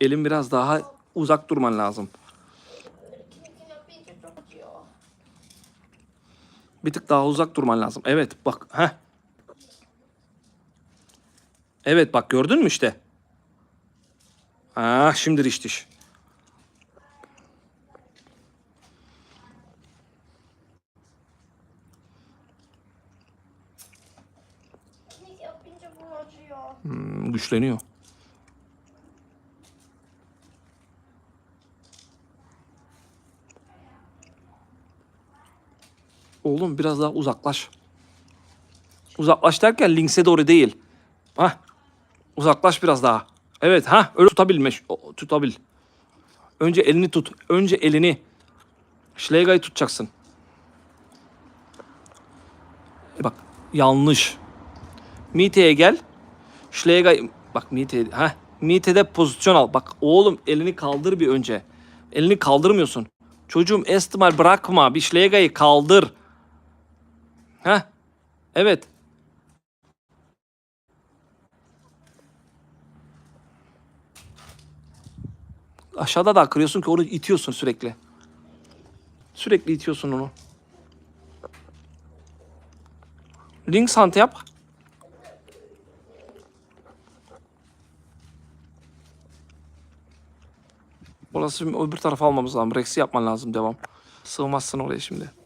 Elin biraz daha uzak durman lazım. Bir tık daha uzak durman lazım. Evet bak. Heh. Evet bak gördün mü işte. Ah şimdi diş diş. Hmm, güçleniyor. Oğlum biraz daha uzaklaş. Uzaklaş derken Lynx'e doğru değil. Hah. Uzaklaş biraz daha. Evet ha öyle tutabilme. o- Tutabil. Önce elini tut. Önce elini. Schläger'i tutacaksın. E bak yanlış. Mite'ye gel. Schläger bak Mite ha Mite'de pozisyon al. Bak oğlum elini kaldır bir önce. Elini kaldırmıyorsun. Çocuğum estimal bırakma. Bir Schläger'i kaldır. Ha? Evet. Aşağıda da kırıyorsun ki onu itiyorsun sürekli. Sürekli itiyorsun onu. Links hand yap. Orası öbür tarafa almamız lazım. Rex'i yapman lazım devam. Sığmazsın oraya şimdi.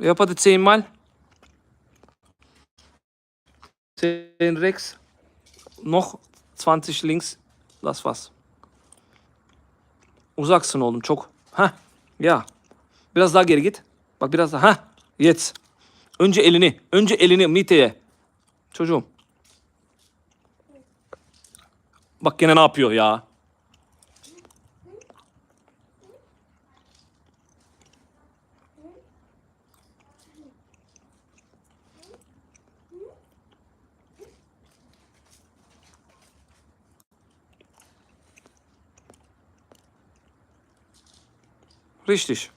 Yap hadi zehnmal. Zehn Rex. Noch 20 links. Das war's. Uzaksın oğlum çok. Ha, ya. Biraz daha geri git. Bak biraz daha. Ha, yet. Önce elini. Önce elini Mite'ye. Çocuğum. Bak gene ne yapıyor ya. Richtig.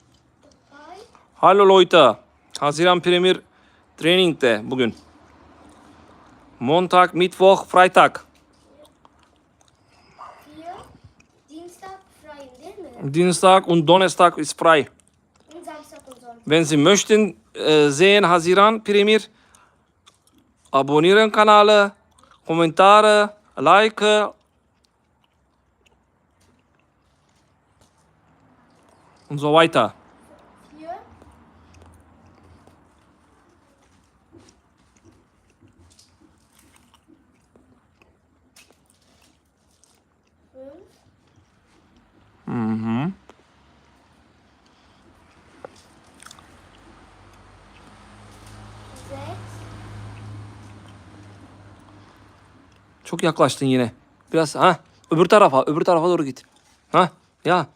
Hallo Leute. Haziran Premier Training'de bugün. Montag, Mittwoch, Freitag. Dienstag und Donnerstag ist frei. Und und. Wenn Sie möchten äh, sehen Haziran Premier, abonnieren Kanäle, Kommentare, Like Fünf. Mhm. Çok yaklaştın yine. Biraz ha öbür tarafa, öbür tarafa doğru git. Ha ya.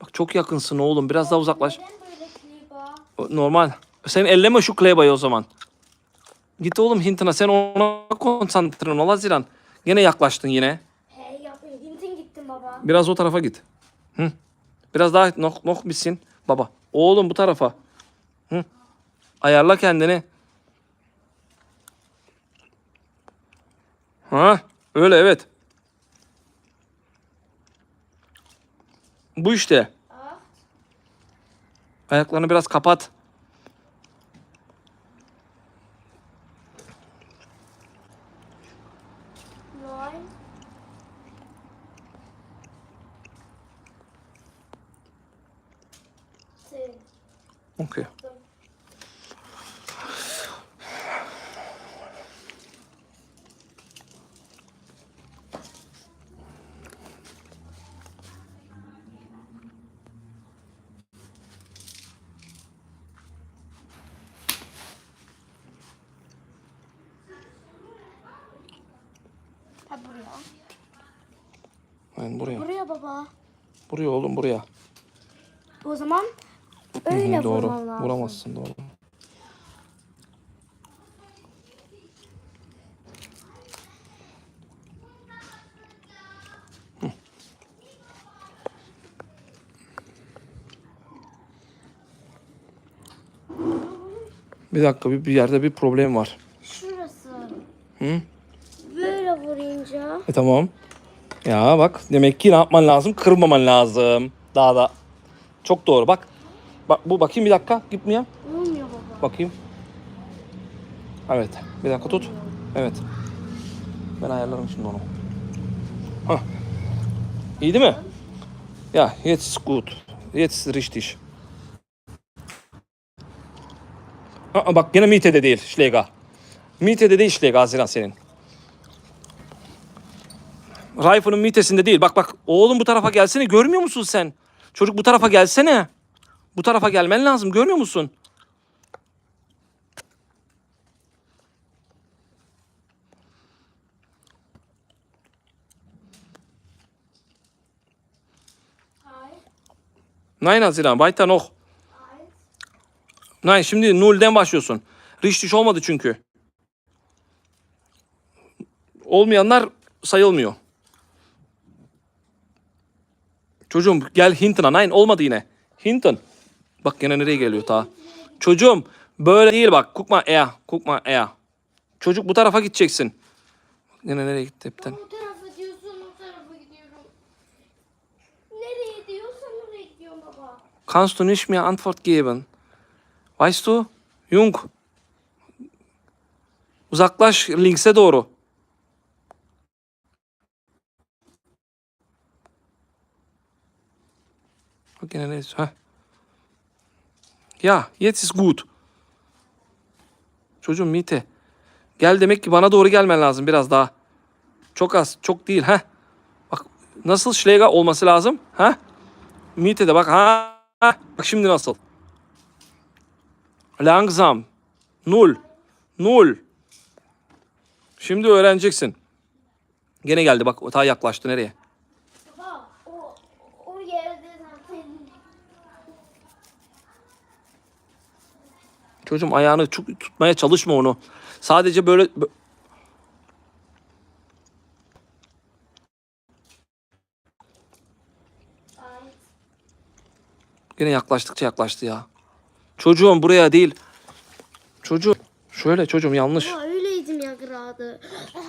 Bak çok yakınsın oğlum. Biraz daha uzaklaş. Normal. Sen elleme şu klebayı o zaman. Git oğlum hintine. Sen ona konsantre ol Haziran. Gene yaklaştın yine. Hey yapayım. Hinten gittim baba. Biraz o tarafa git. Hı. Biraz daha nok nok bitsin. Baba. Oğlum bu tarafa. Hı. Ayarla kendini. Ha, öyle evet. Bu işte. Ayaklarını biraz kapat. Zehn. Okay. Ha buraya. Aynen buraya. Buraya baba. Buraya oğlum buraya. O zaman öyle Hı -hı, doğru. lazım. Vuramazsın doğru. Bir dakika bir, bir yerde bir problem var. Şurası. Hı? E tamam. Ya bak demek ki ne yapman lazım? Kırmaman lazım. Daha da. Çok doğru bak. Bak bu bakayım bir dakika gitmiyor. Olmuyor baba. Bakayım. Evet. Bir dakika tut. Evet. Ben ayarlarım şimdi onu. Hah. İyi değil mi? Ya, gut. Jetzt ist richtig. Aa, bak gene Mite'de değil Schläger. Mite'de değil Schläger Haziran senin. Rifle'ın Mite'sinde değil. Bak bak oğlum bu tarafa gelsene görmüyor musun sen? Çocuk bu tarafa gelsene. Bu tarafa gelmen lazım görmüyor musun? Nein Haziran weiter noch. Nein şimdi null'den başlıyorsun. Richtig olmadı çünkü. Olmayanlar sayılmıyor. Çocuğum gel Hinton'a. Nein olmadı yine. Hinton. Bak yine nereye geliyor ta. Çocuğum böyle değil bak. Er. Guck mal er. Çocuk bu tarafa gideceksin. Yine nereye gitti hepten? Bu tarafa diyorsun o tarafa gidiyorum. Nereye diyorsan oraya gidiyorum baba. Kannst du nicht mehr Antwort geben? Weißt du? Jung. Uzaklaş links'e doğru. Yine ne? Heh. Ya, jetzt ist gut. Çocuğum Mite. Gel demek ki bana doğru gelmen lazım biraz daha. Çok az, çok değil. ha. Bak nasıl Schläger olması lazım? ha? Mite de bak ha. ha. Bak şimdi nasıl? Langsam. Null. Null. Şimdi öğreneceksin. Gene geldi bak o ta yaklaştı nereye? Baba o, o yerde zaten. Çocuğum ayağını çok tutmaya çalışma onu. Sadece böyle gene yaklaştıkça yaklaştı ya. Çocuğum buraya değil. Çocuğum şöyle çocuğum yanlış. Aa, öyleydim ya. Aa,